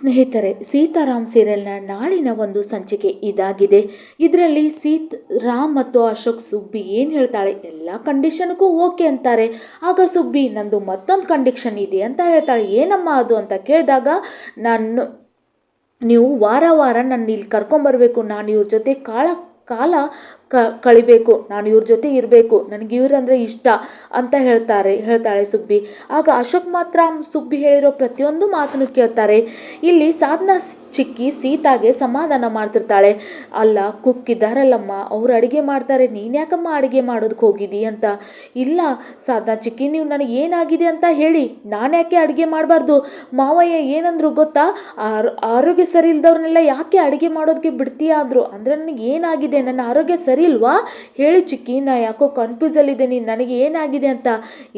ಸ್ನೇಹಿತರೆ, ಸೀತಾರಾಮ್ ಸೀರಿಯಲ್ನ ನಾಳಿನ ಒಂದು ಸಂಚಿಕೆ ಇದಾಗಿದೆ. ಇದರಲ್ಲಿ ಸೀತ್, ರಾಮ್ ಮತ್ತು ಅಶೋಕ್ ಸುಬ್ಬಿ ಏನು ಹೇಳ್ತಾಳೆ? ಎಲ್ಲ ಕಂಡೀಷನ್ಗೂ ಓಕೆ ಅಂತಾರೆ. ಆಗ ಸುಬ್ಬಿ, ನಂದು ಮತ್ತೊಂದು ಕಂಡೀಷನ್ ಇದೆ ಅಂತ ಹೇಳ್ತಾಳೆ. ಏನಮ್ಮ ಅದು? ಅಂತ ಕೇಳಿದಾಗ, ನಾನು, ನೀವು ವಾರ ವಾರ ನನ್ನ ಇಲ್ಲಿ ಕರ್ಕೊಂಬರ್ಬೇಕು. ನಾನು ಇವ್ರ ಜೊತೆ ಕಾಳ ಕಾಲ ಕ, ಕಳಿಬೇಕು, ನಾನು ಇವ್ರ ಜೊತೆ ಇರಬೇಕು, ನನಗೆ ಇವ್ರಂದ್ರೆ ಇಷ್ಟ ಅಂತ ಹೇಳ್ತಾರೆ, ಹೇಳ್ತಾಳೆ ಸುಬ್ಬಿ. ಆಗ ಅಶೋಕ್ ಮಾತ್ರ ಸುಬ್ಬಿ ಹೇಳಿರೋ ಪ್ರತಿಯೊಂದು ಮಾತನ್ನು ಕೇಳ್ತಾರೆ. ಇಲ್ಲಿ ಸಾಧನಾ ಚಿಕ್ಕಿ ಸೀತಾಗೆ ಸಮಾಧಾನ ಮಾಡ್ತಿರ್ತಾಳೆ. ಅಲ್ಲ ಕುಕ್ ಇದ್ದಾರಲ್ಲಮ್ಮ ಅವ್ರು ಅಡುಗೆ ಮಾಡ್ತಾರೆ, ನೀನು ಯಾಕಮ್ಮ ಅಡುಗೆ ಮಾಡೋದಕ್ಕೆ ಹೋಗಿದ್ದಿ ಅಂತ? ಇಲ್ಲ, ಸಾಧನಾ ಚಿಕ್ಕಿ, ನೀವು ನನಗೆ ಏನಾಗಿದೆ ಅಂತ ಹೇಳಿ, ನಾನು ಯಾಕೆ ಅಡುಗೆ ಮಾಡಬಾರ್ದು? ಮಾವಯ್ಯ ಏನಂದ್ರು ಗೊತ್ತಾ? ಆರ್, ಆರೋಗ್ಯ ಸರಿ ಇಲ್ದವ್ರನ್ನೆಲ್ಲ ಯಾಕೆ ಅಡುಗೆ ಮಾಡೋದಕ್ಕೆ ಬಿಡ್ತೀಯಾ ಅಂದರು. ಅಂದರೆ ನನಗೆ ಏನಾಗಿದೆ? ನನ್ನ ಆರೋಗ್ಯ ಸರಿ ಇಲ್ವಾ ಹೇಳಿ ಚಿಕ್ಕಿ, ನಾ ಯಾಕೋ ಕನ್ಫ್ಯೂಸಲ್ಲಿದ್ದೀನಿ ನನಗೆ ಏನಾಗಿದೆ ಅಂತ.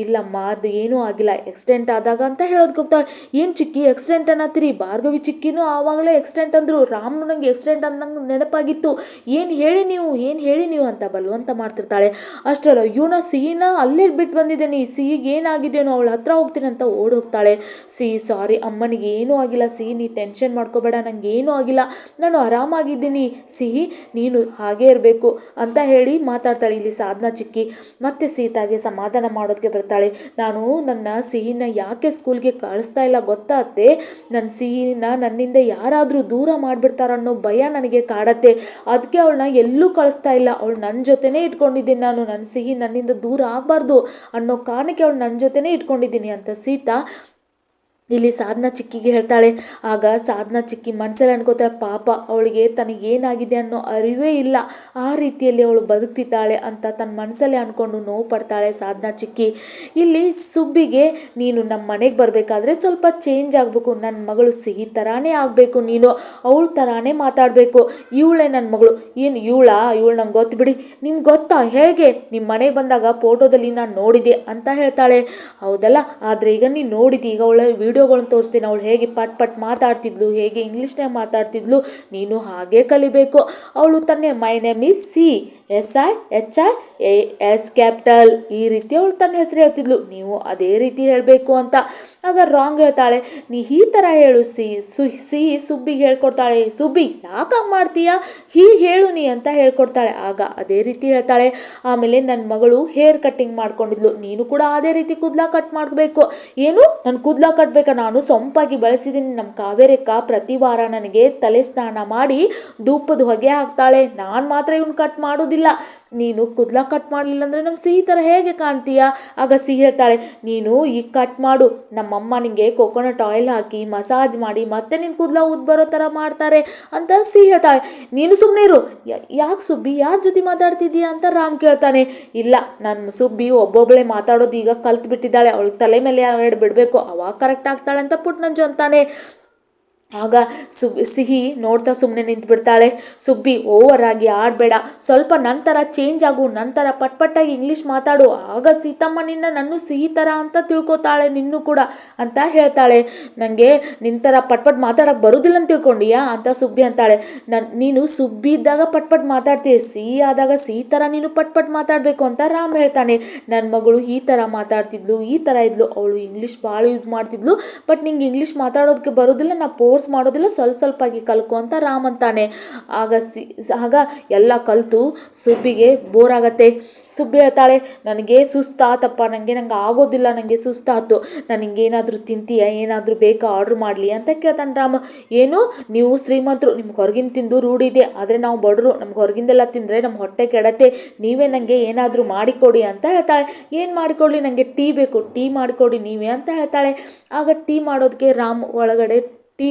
ಇಲ್ಲಮ್ಮ, ಅದು ಏನೂ ಆಗಿಲ್ಲ. ಎಕ್ಸಿಡೆಂಟ್ ಆದಾಗ ಅಂತ ಹೇಳೋದಕ್ಕೆ ಹೋಗ್ತಾಳೆ. ಏನು ಚಿಕ್ಕಿ ಎಕ್ಸಿಡೆಂಟ್ ಅನ್ನತ್ತೀರಿ? ಭಾರ್ಗವಿ ಚಿಕ್ಕಿನೂ ಆವಾಗಲೇ ಎಕ್ಸಿಡೆಂಟ್ ಅಂದರು. ರಾಮನು ನಂಗೆ ಎಕ್ಸಿಡೆಂಟ್ ಅಂದಂಗೆ ನೆನಪಾಗಿತ್ತು. ಏನು ಹೇಳಿ ನೀವು? ಏನು ಹೇಳಿ ನೀವು ಅಂತ ಬಲವಂತ ಮಾಡ್ತಿರ್ತಾಳೆ. ಅಷ್ಟಲ್ಲ ಇವನ ಸಿಹಿನ ಅಲ್ಲಿ ಬಿಟ್ಟು ಬಂದಿದ್ದೇನೆ ಈ ಸಿಹಿಗೆ ಏನಾಗಿದೆಯೋ ಅವಳ ಹತ್ರ ಹೋಗ್ತೀನಿ ಅಂತ ಓಡಿ ಹೋಗ್ತಾಳೆ. ಸಿಹಿ ಸಾರಿ ಅಮ್ಮನಿಗೆ ಏನೂ ಆಗಿಲ್ಲ. ಸಿಹಿ, ನೀ ಟೆನ್ಷನ್ ಮಾಡ್ಕೋಬೇಡ ನನಗೆ ಏನೂ ಆಗಿಲ್ಲ. ನಾನು ಆರಾಮಾಗಿದ್ದೀನಿ. ಸಿಹಿ, ನೀನು ಹಾಗೇ ಇರಬೇಕು. ಅಂತ ಹೇಳಿ ಮಾತಾಡ್ತಾಳೆ ಇಲ್ಲಿ ಸಾಧನಾ ಚಿಕ್ಕಿ. ಮತ್ತೆ ಸೀತಾಗೆ ಸಮಾಧಾನ ಮಾಡೋದಕ್ಕೆ ಬರ್ತಾಳೆ. ನಾನು ನನ್ನ ಸಿಹಿನ ಯಾಕೆ ಸ್ಕೂಲ್ಗೆ ಕಳಿಸ್ತಾ ಇಲ್ಲ ಗೊತ್ತಾತ್ತೆ ನನ್ನ ಸಿಹಿನ ನನ್ನಿಂದ ಯಾರಾದರೂ ದೂರ ಮಾಡಿಬಿಡ್ತಾರ ಅನ್ನೋ ಭಯ ನನಗೆ ಕಾಡತ್ತೆ. ಅದಕ್ಕೆ ಅವಳನ್ನ ಎಲ್ಲೂ ಕಳಿಸ್ತಾ ಇಲ್ಲ. ಅವಳು ನನ್ನ ಜೊತೆನೇ ಇಟ್ಕೊಂಡಿದ್ದೀನಿ ನಾನು. ನನ್ನ ಸಿಹಿ ನನ್ನಿಂದ ದೂರ ಆಗಬಾರ್ದು ಅನ್ನೋ ಕಾರಣಕ್ಕೆ ಅವಳು ನನ್ನ ಜೊತೆನೇ ಇಟ್ಕೊಂಡಿದ್ದೀನಿ ಅಂತ ಸೀತಾ ಇಲ್ಲಿ ಸಾಧನಾ ಚಿಕ್ಕಿಗೆ ಹೇಳ್ತಾಳೆ, ಆಗ ಸಾಧನಾ ಚಿಕ್ಕಿ ಮನಸ್ಸಲ್ಲಿ ಅನ್ಕೋತಾಳೆ, ಪಾಪ, ಅವಳಿಗೆ ತನಗೇನಾಗಿದೆ ಅನ್ನೋ ಅರಿವೇ ಇಲ್ಲ. ಆ ರೀತಿಯಲ್ಲಿ ಅವಳು ಬದುಕ್ತಿದ್ದಾಳೆ ಅಂತ ತನ್ನ ಮನಸ್ಸಲ್ಲೇ ಅಂದ್ಕೊಂಡು ನೋವು ಪಡ್ತಾಳೆ ಸಾಧನಾ ಚಿಕ್ಕಿ. ಇಲ್ಲಿ ಸುಬ್ಬಿಗೆ, ನೀನು ನಮ್ಮ ಮನೆಗೆ ಬರಬೇಕಾದ್ರೆ ಸ್ವಲ್ಪ ಚೇಂಜ್ ಆಗಬೇಕು. ನನ್ನ ಮಗಳು ಸಿಹಿ ಥರಾನೇ ಆಗಬೇಕು ನೀನು. ಅವಳ ಥರಾನೇ ಮಾತಾಡಬೇಕು. ಇವಳೇ ನನ್ನ ಮಗಳು. ಏನು ಇವಳಾ? ಇವಳು ನಂಗೆ ಗೊತ್ತು ಬಿಡಿ. ನಿಮ್ಗೆ ಗೊತ್ತಾ? ಹೇಗೆ? ನಿಮ್ಮ ಮನೆಗೆ ಬಂದಾಗ ಫೋಟೋದಲ್ಲಿ ನಾನು ನೋಡಿದೆ ಅಂತ ಹೇಳ್ತಾಳೆ. ಹೌದಲ್ಲ, ಆದರೆ ಈಗ ನೀನು ನೋಡಿದಿ. ಈಗ ಅವಳ ವಿಡಿಯೋಗಳನ್ನ ತೋರಿಸ್ತೀನಿ. ಅವಳು ಹೇಗೆ ಪಟ್ ಪಟ್ ಮಾತಾಡ್ತಿದ್ಲು, ಹೇಗೆ ಇಂಗ್ಲೀಷ್ನಾಗ ಮಾತಾಡ್ತಿದ್ಲು, ನೀನು ಹಾಗೆ ಕಲಿಬೇಕು. ಅವಳು ತನ್ನೆ my name is C S I H I A S capital ಈ ರೀತಿ ಅವಳು ತನ್ನ ಹೆಸರು ಹೇಳ್ತಿದ್ಲು. ನೀವು ಅದೇ ರೀತಿ ಹೇಳಬೇಕು ಅಂತ. ಆಗ ರಾಂಗ್ ಹೇಳ್ತಾಳೆ. ನೀ ಈ ಥರ ಹೇಳು ಸಿ, ಸು ಸಿಹಿ ಸುಬ್ಬಿಗೆ ಹೇಳ್ಕೊಡ್ತಾಳೆ. ಸುಬ್ಬಿ, ಯಾಕೆ ಮಾಡ್ತೀಯಾ? ಹೀಗೆ ಹೇಳು ನೀ ಅಂತ ಹೇಳ್ಕೊಡ್ತಾಳೆ. ಆಗ ಅದೇ ರೀತಿ ಹೇಳ್ತಾಳೆ. ಆಮೇಲೆ ನನ್ನ ಮಗಳು ಹೇರ್ ಕಟ್ಟಿಂಗ್ ಮಾಡ್ಕೊಂಡಿದ್ಲು. ನೀನು ಕೂಡ ಅದೇ ರೀತಿ ಕೂದಲ ಕಟ್ ಮಾಡಬೇಕು. ಏನು? ನನ್ನ ಕೂದಲ ಕಟ್ಬೇಕ? ನಾನು ಸೊಂಪಾಗಿ ಬಳಸಿದ್ದೀನಿ ನಮ್ಮ ಕಾವೇರಕ್ಕ ಪ್ರತಿ ವಾರ ನನಗೆ ತಲೆ ಸ್ನಾನ ಮಾಡಿ ಧೂಪದ ಹೊಗೆ ಹಾಕ್ತಾಳೆ. ನಾನು ಮಾತ್ರ ಇವನು ಕಟ್ ಮಾಡೋದಿಲ್ಲ. ನೀನು ಕೂದಲ ಕಟ್ ಮಾಡಲಿಲ್ಲ ಅಂದರೆ ನಮ್ಮ ಸಿಹಿ ಥರ ಹೇಗೆ ಕಾಣ್ತೀಯಾ? ಆಗ ಸಿಹಿ ಹೇಳ್ತಾಳೆ, ನೀನು ಈಗ ಕಟ್ ಮಾಡು. ನಮ್ಮಮ್ಮ ನಿಮಗೆ ಕೊಕೊನಟ್ ಆಯಿಲ್ ಹಾಕಿ ಮಸಾಜ್ ಮಾಡಿ, ಮತ್ತೆ ನಿನ್ನ ಕೂದಲ ಉದ್ ಬರೋ ಥರ ಮಾಡ್ತಾರೆ ಅಂತ ಸಿ ಹೇಳ್ತಾಳೆ. ನೀನು ಸುಮ್ಮನೆ ಇರು. ಯಾಕೆ ಸುಬ್ಬಿ? ಯಾರ ಜೊತೆ ಮಾತಾಡ್ತಿದ್ದೀಯಾ ಅಂತ ರಾಮ್ ಕೇಳ್ತಾನೆ. ಇಲ್ಲ ನನ್ನ ಸುಬ್ಬಿ ಒಬ್ಬೊಬ್ಬಳೇ ಮಾತಾಡೋದು ಈಗ ಕಲ್ತು ಬಿಟ್ಟಿದ್ದಾಳೆ ಅವಳಿಗೆ ತಲೆ ಮೇಲೆ ಎರಡು ಬಿಡಬೇಕು? ಅವಾಗ ಕರೆಕ್ಟ್ ಆಗ್ತಾಳೆ ಅಂತ ಪುಟ್ನಂಜು ಅಂತಾನೆ. ಆಗ ಸುಬ್ ಸಿಹಿ ನೋಡ್ತಾ ಸುಮ್ಮನೆ ನಿಂತ್ಬಿಡ್ತಾಳೆ. ಸುಬ್ಬಿ ಓವರ್ ಆಗಿ ಆಡಬೇಡ. ಸ್ವಲ್ಪ ನಂತರ ಚೇಂಜ್ ಆಗು, ನಂತರ ಪಟ್ಪಟ್ಟಾಗಿ ಇಂಗ್ಲೀಷ್ ಮಾತಾಡು. ಆಗ ಸೀತಮ್ಮ ನಿನ್ನ ನನ್ನ ಸಿಹಿ ಥರ ಅಂತ ತಿಳ್ಕೊತಾಳೆ ನಿನ್ನೂ ಕೂಡ ಅಂತ ಹೇಳ್ತಾಳೆ. ನನಗೆ ನಿನ್ನ ಥರ ಪಟ್ಪಟ್ ಮಾತಾಡೋಕ್ಕೆ ಮಾತಾಡೋಕೆ ಬರೋದಿಲ್ಲ ಅಂತ ತಿಳ್ಕೊಂಡಿಯಾ ಅಂತ ಸುಬ್ಬಿ ಅಂತಾಳೆ. ನನ್ನ ನೀನು ಸುಬ್ಬಿ ಇದ್ದಾಗ ಪಟ್ಪಟ್ ಪಟ್ ಮಾತಾಡ್ತೀಯ. ಸಿಹಿ ಆದಾಗ ಸಿಹಿ ಥರ ನೀನು ಪಟ್ಪಟ್ ಪಟ್ ಮಾತಾಡಬೇಕು ಅಂತ ರಾಮ್ ಹೇಳ್ತಾನೆ. ನನ್ನ ಮಗಳು ಈ ಥರ ಮಾತಾಡ್ತಿದ್ಲು, ಈ ಥರ ಇದ್ಲು. ಅವಳು ಇಂಗ್ಲೀಷ್ ಭಾಳ ಯೂಸ್ ಮಾಡ್ತಿದ್ಲು ಬಟ್ ನಿಂಗೆ ಇಂಗ್ಲೀಷ್ ಮಾತಾಡೋದಕ್ಕೆ ಬರೋದಿಲ್ಲ. ನಾ ಪೋರ್ಸ್ ಮಾಡೋದಿಲ್ಲ, ಸ್ವಲ್ಪ ಸ್ವಲ್ಪಾಗಿ ಕಲ್ಕೊ ಅಂತ ರಾಮ್ ಅಂತಾನೆ. ಆಗ ಸಿ, ಆಗ ಎಲ್ಲ ಕಲಿತು. ಸುಬ್ಬಿಗೆ ಬೋರ್ ಆಗತ್ತೆ. ಸುಬ್ಬಿ ಹೇಳ್ತಾಳೆ, ನನಗೆ ಸುಸ್ತಾತಪ್ಪ ನನಗೆ ನಂಗೆ ಆಗೋದಿಲ್ಲ ನನಗೆ ಸುಸ್ತಾತು. ನನಗೆ ಏನಾದರೂ ತಿಂತೀಯ, ಏನಾದರೂ ಬೇಕಾ ಆರ್ಡ್ರ್ ಮಾಡಲಿ? ಅಂತ ಕೇಳ್ತಾನೆ ರಾಮ. ಏನು? ನೀವು ಶ್ರೀಮಂತರು, ನಿಮ್ಗೆ ಹೊರಗಿನ ತಿಂದು ರೂಢಿದೆ ಆದರೆ ನಾವು ಬಡರು, ನಮ್ಗೆ ಹೊರಗಿಂದೆಲ್ಲ ತಿಂದರೆ ನಮ್ಮ ಹೊಟ್ಟೆ ಕೆಡತ್ತೆ. ನೀವೇ ನನಗೆ ಏನಾದರೂ ಮಾಡಿಕೊಡಿ ಅಂತ ಹೇಳ್ತಾಳೆ. ಏನು ಮಾಡಿಕೊಡ್ಲಿ? ನನಗೆ ಟೀ ಬೇಕು. ಟೀ ಮಾಡಿಕೊಡಿ ನೀವೇ ಅಂತ ಹೇಳ್ತಾಳೆ. ಆಗ ಟೀ ಮಾಡೋದಕ್ಕೆ ರಾಮ್ ಒಳಗಡೆ ಟೀ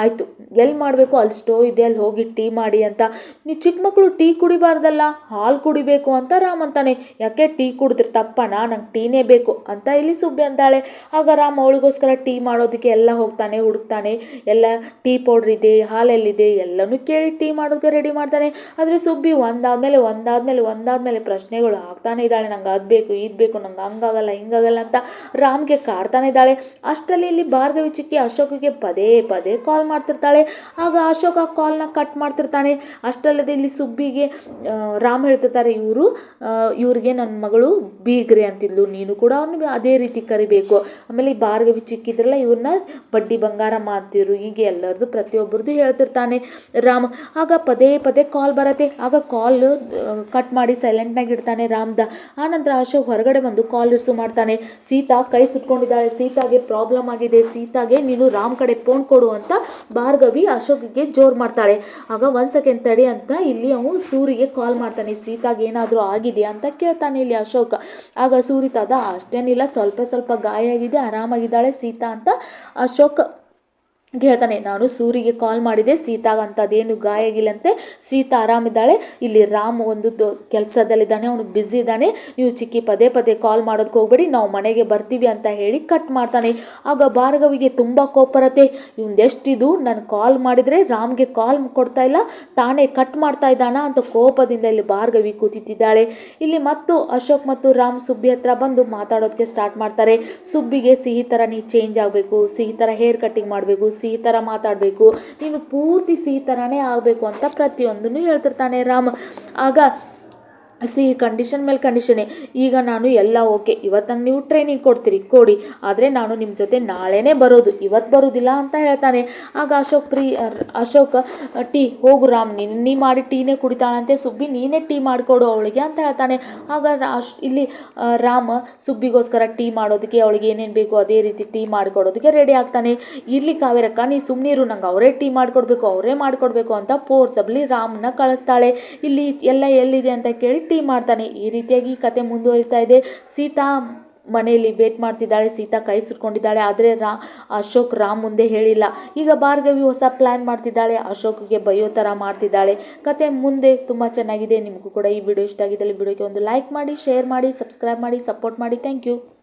ಆಯಿತು. ಎಲ್ಲಿ ಮಾಡಬೇಕು? ಅಲ್ಲಿ ಸ್ಟೋವ್ ಇದೆ, ಅಲ್ಲಿ ಹೋಗಿ ಟೀ ಮಾಡಿ ಅಂತ. ನೀ ಚಿಕ್ಕ ಮಕ್ಕಳು ಟೀ ಕುಡಿಬಾರ್ದಲ್ಲ? ಹಾಲು ಕುಡಿಬೇಕು ಅಂತ ರಾಮ್ ಅಂತಾನೆ. ಯಾಕೆ ಟೀ ಕುಡಿದ್ರೆ ತಪ್ಪನಾ ನಂಗೆ ಟೀನೇ ಬೇಕು ಅಂತ ಇಲ್ಲಿ ಸುಬ್ಬಿ ಅಂತಾಳೆ ಆಗ ರಾಮ್ ಅವಳಿಗೋಸ್ಕರ ಟೀ ಮಾಡೋದಕ್ಕೆ ಎಲ್ಲ ಹೋಗ್ತಾನೆ, ಹುಡುಕ್ತಾನೆ. ಎಲ್ಲ ಟೀ ಪೌಡ್ರ್ ಇದೆ ಹಾಲೆಲ್ಲಿದೆ ಎಲ್ಲನೂ ಕೇಳಿ ಟೀ ಮಾಡೋದಕ್ಕೆ ರೆಡಿ ಮಾಡ್ತಾನೆ. ಆದರೆ ಸುಬ್ಬಿ ಒಂದಾದಮೇಲೆ ಒಂದಾದಮೇಲೆ ಒಂದಾದಮೇಲೆ ಪ್ರಶ್ನೆಗಳು ಆಗ್ತಾನೆ ಇದ್ದಾಳೆ. ನಂಗೆ ಅದು ಬೇಕು ಇದು ಬೇಕು, ನಂಗೆ ಹಂಗಾಗಲ್ಲ, ಹಿಂಗಾಗಲ್ಲ ಅಂತ ರಾಮ್ಗೆ ಕಾಡ್ತಾನೆ ಇದ್ದಾಳೆ. ಅಷ್ಟರಲ್ಲಿ ಇಲ್ಲಿ ಭಾರ್ಗವಿ ಚಿಕ್ಕಿ ಅಶೋಕಿಗೆ ಪದೇ ಪದೇ ಕಾಲ್ ಮಾಡ್ತಿರ್ತಾಳೆ. ಆಗ ಅಶೋಕ ಕಾಲ್ನ ಕಟ್ ಮಾಡ್ತಿರ್ತಾನೆ. ಅಷ್ಟಲ್ಲದೆ ಇಲ್ಲಿ ಸುಬ್ಬಿಗೆ ರಾಮ್ ಹೇಳ್ತಿರ್ತಾರೆ, ಇವರು ಇವ್ರಿಗೆ ನನ್ನ ಮಗಳು ಬೀಗ್ರೆ ಅಂತಿದ್ಲು. ನೀನು ಕೂಡ ಅವನು ಅದೇ ರೀತಿ ಕರಿಬೇಕು. ಆಮೇಲೆ ಈ ಭಾರ್ಗವಿ ಚಿಕ್ಕಿದ್ರಲ್ಲ, ಇವ್ರನ್ನ ಬಡ್ಡಿ ಬಂಗಾರ ಮಾಡ್ತಿರು ಹೀಗೆ ಎಲ್ಲರದು ಪ್ರತಿಯೊಬ್ಬರದು ಹೇಳ್ತಿರ್ತಾನೆ ರಾಮ್. ಆಗ ಪದೇ ಪದೇ ಕಾಲ್ ಬರತ್ತೆ. ಆಗ ಕಾಲ್ ಕಟ್ ಮಾಡಿ ಸೈಲೆಂಟ್ನಾಗಿ ಇಡ್ತಾನೆ ರಾಮ್ದ. ಆನಂತರ ಅಶೋಕ್ ಹೊರಗಡೆ ಬಂದು ಕಾಲ್ ರಿಸೀವ್ ಮಾಡ್ತಾನೆ. ಸೀತಾ ಕೈ ಸುಟ್ಕೊಂಡಿದ್ದಾಳೆ. ಸೀತಾಗೆ ಪ್ರಾಬ್ಲಮ್ ಆಗಿದೆ. ಸೀತಾಗೆ, ನೀನು ರಾಮ್ ಕಡೆ ಫೋನ್ ಕೊಡು ಅಂತ ಭಾರ್ಗವಿ ಅಶೋಕ್ಗೆ ಜೋರು ಮಾಡ್ತಾಳೆ. ಆಗ ಒಂದು ಸೆಕೆಂಡ್ ತಡಿ ಅಂತ ಇಲ್ಲಿ ಅವನು ಸೂರಿಗೆ ಕಾಲ್ ಮಾಡ್ತಾನೆ. ಸೀತಾಗೆ ಏನಾದರೂ ಆಗಿದೆಯಾ ಅಂತ ಕೇಳ್ತಾನೆ ಇಲ್ಲಿ ಅಶೋಕ. ಆಗ ಸೂರಿ ತದ ಅಷ್ಟೇನಿಲ್ಲ, ಸ್ವಲ್ಪ ಸ್ವಲ್ಪ ಗಾಯ ಆಗಿದೆ ಆರಾಮಾಗಿದ್ದಾಳೆ ಸೀತಾ ಅಂತ ಅಶೋಕ್ ಹೇಳ್ತಾನೆ ನಾನು ಸೂರಿಗೆ ಕಾಲ್ ಮಾಡಿದೆ. ಸೀತಾಗ ಅಂಥದ್ದೇನು ಗಾಯ ಆಗಿಲ್ಲಂತೆ ಸೀತಾ ಆರಾಮಿದ್ದಾಳೆ. ಇಲ್ಲಿ ರಾಮ್ ಒಂದು ಕೆಲಸದಲ್ಲಿದ್ದಾನೆ. ಅವನು ಬ್ಯುಸಿ ಇದ್ದಾನೆ. ನೀವು ಚಿಕ್ಕಿ ಪದೇ ಪದೇ ಕಾಲ್ ಮಾಡೋದಕ್ಕೆ ಹೋಗ್ಬೇಡಿ. ನಾವು ಮನೆಗೆ ಬರ್ತೀವಿ ಅಂತ ಹೇಳಿ ಕಟ್ ಮಾಡ್ತಾನೆ. ಆಗ ಭಾರ್ಗವಿಗೆ ತುಂಬ ಕೋಪರತೆ. ಇವಂದೆಷ್ಟಿದು ನಾನು ಕಾಲ್ ಮಾಡಿದರೆ ರಾಮ್ಗೆ ಕಾಲ್ ಕೊಡ್ತಾ ಇಲ್ಲ. ತಾನೇ ಕಟ್ ಮಾಡ್ತಾ ಇದ್ದಾನ ಅಂತ ಕೋಪದಿಂದ ಇಲ್ಲಿ ಭಾರ್ಗವಿ ಕೂತಿದ್ದಾಳೆ. ಇಲ್ಲಿ ಮತ್ತು ಅಶೋಕ್ ಮತ್ತು ರಾಮ್ ಸುಬ್ಬಿ ಹತ್ರ ಬಂದು ಮಾತಾಡೋದಕ್ಕೆ ಸ್ಟಾರ್ಟ್ ಮಾಡ್ತಾರೆ. ಸುಬ್ಬಿಗೆ ಸಿಹಿ ಥರ ನೀ ಚೇಂಜ್ ಆಗಬೇಕು. ಸಿಹಿ ಥರ ಹೇರ್ ಕಟ್ಟಿಂಗ್ ಮಾಡಬೇಕು. ಸಿಹಿ ಥರ ಮಾತಾಡಬೇಕು ನೀನು ಪೂರ್ತಿ ಸಿಹಿ ಥರನೇ ಆಗಬೇಕು ಅಂತ ಪ್ರತಿಯೊಂದನ್ನು ಹೇಳ್ತಿರ್ತಾನೆ ರಾಮ. ಆಗ ಸಿಹಿ ಕಂಡೀಷನ್ ಮೇಲೆ ಕಂಡೀಷನೇ ಈಗ ನಾನು ಎಲ್ಲ ಓಕೆ ಇವತ್ತು ನೀವು ಟ್ರೈನಿಂಗ್ ಕೊಡ್ತೀರಿ, ಕೊಡಿ. ಆದರೆ ನಾನು ನಿಮ್ಮ ಜೊತೆ ನಾಳೆನೇ ಬರೋದು. ಇವತ್ತು ಬರೋದಿಲ್ಲ ಅಂತ ಹೇಳ್ತಾನೆ. ಆಗ ಅಶೋಕ್ ಪ್ರೀ ಅಶೋಕ್ ಟೀ, ಹೋಗು ರಾಮ್, ನೀನು, ನೀ ಮಾಡಿ ಟೀನೇ ಕುಡಿತಾಳಂತೆ, ಸುಬ್ಬಿ ನೀನೇ ಟೀ ಮಾಡಿಕೊಡು ಅವಳಿಗೆ ಅಂತ ಹೇಳ್ತಾನೆ. ಆಗ ರಾಶ್ ಇಲ್ಲಿ ರಾಮ ಸುಬ್ಬಿಗೋಸ್ಕರ ಟೀ ಮಾಡೋದಕ್ಕೆ ಅವಳಿಗೆ ಏನೇನು ಬೇಕು ಅದೇ ರೀತಿ ಟೀ ಮಾಡಿಕೊಡೋದಕ್ಕೆ ರೆಡಿ ಆಗ್ತಾನೆ. ಇರಲಿ ಕಾವೇರಕ್ಕ, ನೀ ಸುಮ್ಮನಿರು ನಂಗೆ ಅವರೇ ಟೀ ಮಾಡಿಕೊಡ್ಬೇಕು, ಅವರೇ ಮಾಡಿಕೊಡ್ಬೇಕು ಅಂತ ಫೋರ್ಸಬ್ಲಿ ರಾಮ್ನ ಕಳಿಸ್ತಾಳೆ. ಇಲ್ಲಿ, ಎಲ್ಲ ಎಲ್ಲಿದೆ ಅಂತ ಕೇಳಿ ಟೀ ಮಾಡ್ತಾನೆ. ಈ ರೀತಿಯಾಗಿ ಕತೆ ಮುಂದುವರಿತಾ ಇದೆ. ಸೀತಾ ಮನೆಯಲ್ಲಿ ವೇಟ್ ಮಾಡ್ತಿದ್ದಾಳೆ. ಸೀತಾ ಕೈ ಸುಟ್ಕೊಂಡಿದ್ದಾಳೆ. ಆದರೆ ರಾ, ಅಶೋಕ್ ರಾಮ್ ಮುಂದೆ ಹೇಳಿಲ್ಲ. ಈಗ ಭಾರ್ಗವಿ ಹೊಸ ಪ್ಲ್ಯಾನ್ ಮಾಡ್ತಿದ್ದಾಳೆ. ಅಶೋಕ್ಗೆ ಬೈಯೋ ಥರ ಮಾಡ್ತಿದ್ದಾಳೆ. ಕತೆ ಮುಂದೆ ತುಂಬ ಚೆನ್ನಾಗಿದೆ. ನಿಮಗೂ ಕೂಡ ಈ ವಿಡಿಯೋ ಇಷ್ಟ ಆಗಿದ್ದಲ್ಲಿ ವಿಡಿಯೋಗೆ ಒಂದು ಲೈಕ್ ಮಾಡಿ, ಶೇರ್ ಮಾಡಿ, ಸಬ್ಸ್ಕ್ರೈಬ್ ಮಾಡಿ, ಸಪೋರ್ಟ್ ಮಾಡಿ. Thank you.